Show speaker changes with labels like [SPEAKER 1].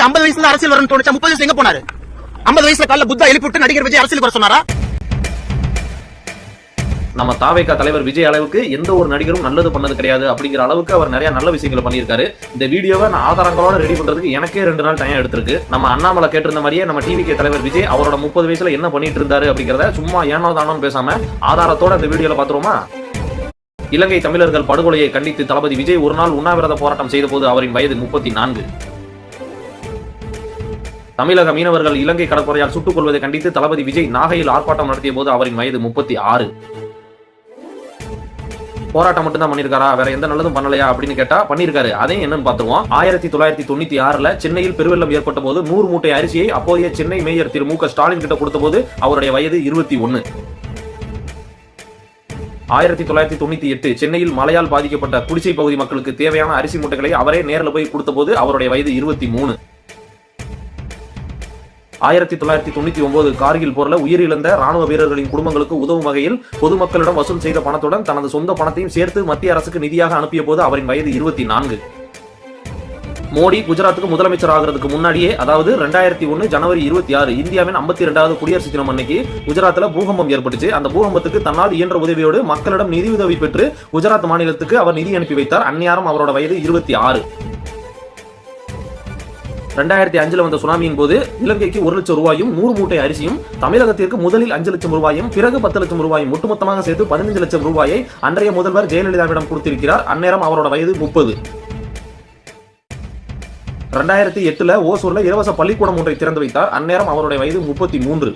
[SPEAKER 1] விஜய்க்கு ஐம்பது வயசுல அரசியல் வரணும்னு தோணுச்சா? முப்பது வயசுல எங்க போனாரு? ஐம்பது வயசுல கால புத்தா எழுப்பிட்டு நடிகர் விஜய் அரசியல் வர சொன்னாரா?
[SPEAKER 2] நம்ம தாவேகா தலைவர் விஜய் அளவுக்கு எந்த ஒரு நடிகரும் நல்லது பண்ணது கிடையாது அப்படிங்கிற அளவுக்கு அவர் நிறைய நல்ல விஷயங்களை பண்ணியிருக்காரு. இந்த வீடியோவை நான் ஆதாரங்களோட ரெடி பண்றதுக்கு எனக்கே ரெண்டு நாள் டைம் எடுத்திருக்கு. நம்ம அண்ணாமலை கேட்டிருந்த மாதிரியே நம்ம டிவிகே தலைவர் விஜய் அவரோட முப்பது வயசுல என்ன பண்ணிட்டு இருந்தாரு அப்படிங்கறத சும்மா ஏனோ தானோன்னு பேசாம ஆதாரத்தோட இந்த வீடியோல பாத்துருவோமா இலங்கை தமிழர்கள் படுகொலையை கண்டித்து தளபதி விஜய் ஒரு நாள் உண்ணாவிரத போராட்டம் செய்த போது அவரின் வயது முப்பத்தி நான்கு. தமிழக மீனவர்கள் இலங்கை கடற்கரையால் சுட்டுக் கொள்வதை கண்டித்து தளபதி விஜய் நாகையில் ஆர்ப்பாட்டம் நடத்திய போது அவரின் வயது முப்பத்தி ஆறு. போராட்டம் மட்டும் தான் பண்ணிருக்காரா வேற எந்த நல்லதும் பண்ணலையா அப்படின்னு கேட்டா பண்ணிருக்காரு அதையும் என்னன்னு பாத்துருவோம் ஆயிரத்தி தொள்ளாயிரத்தி தொண்ணூத்தி ஆறுல சென்னையில் பெருவெள்ளம் ஏற்பட்ட போது நூறு மூட்டை அரிசியை அப்போதைய சென்னை மேயர் திரு மு க. ஸ்டாலின் கிட்ட கொடுத்த போது அவருடைய வயது இருபத்தி ஒன்னு. ஆயிரத்தி தொள்ளாயிரத்தி தொண்ணூத்தி எட்டு சென்னையில் மழையால் பாதிக்கப்பட்ட குடிசை பகுதி மக்களுக்கு தேவையான அரிசி மூட்டைகளை அவரே நேரில் போய் கொடுத்த போது அவருடைய வயது இருபத்தி மூணு. ஆயிரத்தி தொள்ளாயிரத்தி தொண்ணூத்தி ஒன்பது கார்கில் போரில் உயிரிழந்த ராணுவ வீரர்களின் குடும்பங்களுக்கு உதவும் வகையில் பொதுமக்களிடம் வசூல் செய்த பணத்துடன் தனது சொந்த பணத்தையும் சேர்த்து மத்திய அரசுக்கு நிதியாக அனுப்பிய போது அவரின் வயது இருபத்தி நான்கு. மோடி குஜராத்துக்கு முதலமைச்சர் ஆகிறதுக்கு முன்னாடியே அதாவது ரெண்டாயிரத்தி ஒன்னு ஜனவரி இருபத்தி ஆறு இந்தியாவின் ஐம்பத்தி இரண்டாவது குடியரசு தினம் அன்னைக்கு குஜராத்தில் பூகம்பம் ஏற்பட்டுச்சு. அந்த பூகம்பத்துக்கு தன்னால் இயன்ற உதவியோடு மக்களிடம் நிதியுதவி பெற்று குஜராத் மாநிலத்துக்கு அவர் நிதி அனுப்பி வைத்தார். அந்நியாரம் அவரோட வயது இருபத்தி ஆறு. ரெண்டாயிரத்தி அஞ்சுல வந்த சுனாமியின் போது இலங்கைக்கு ஒரு லட்சம் ரூபாயும் நூறு மூட்டை அரிசியும் தமிழகத்திற்கு முதலில் அஞ்சு லட்சம் ரூபாயும் பிறகு பத்து லட்சம் ரூபாயும் ஒட்டுமொத்தமாக சேர்த்து பதினஞ்சு லட்சம் ரூபாயை அன்றைய முதல்வர் ஜெயலலிதாவிடம் கொடுத்திருக்கிறார். அந்நேரம் அவரோட வயது முப்பது. ரெண்டாயிரத்தி எட்டுல ஓசூர்ல இலவச பள்ளிக்கூடம் ஒன்றை திறந்து வைத்தார். அந்நேரம் அவருடைய வயது முப்பத்தி மூன்று.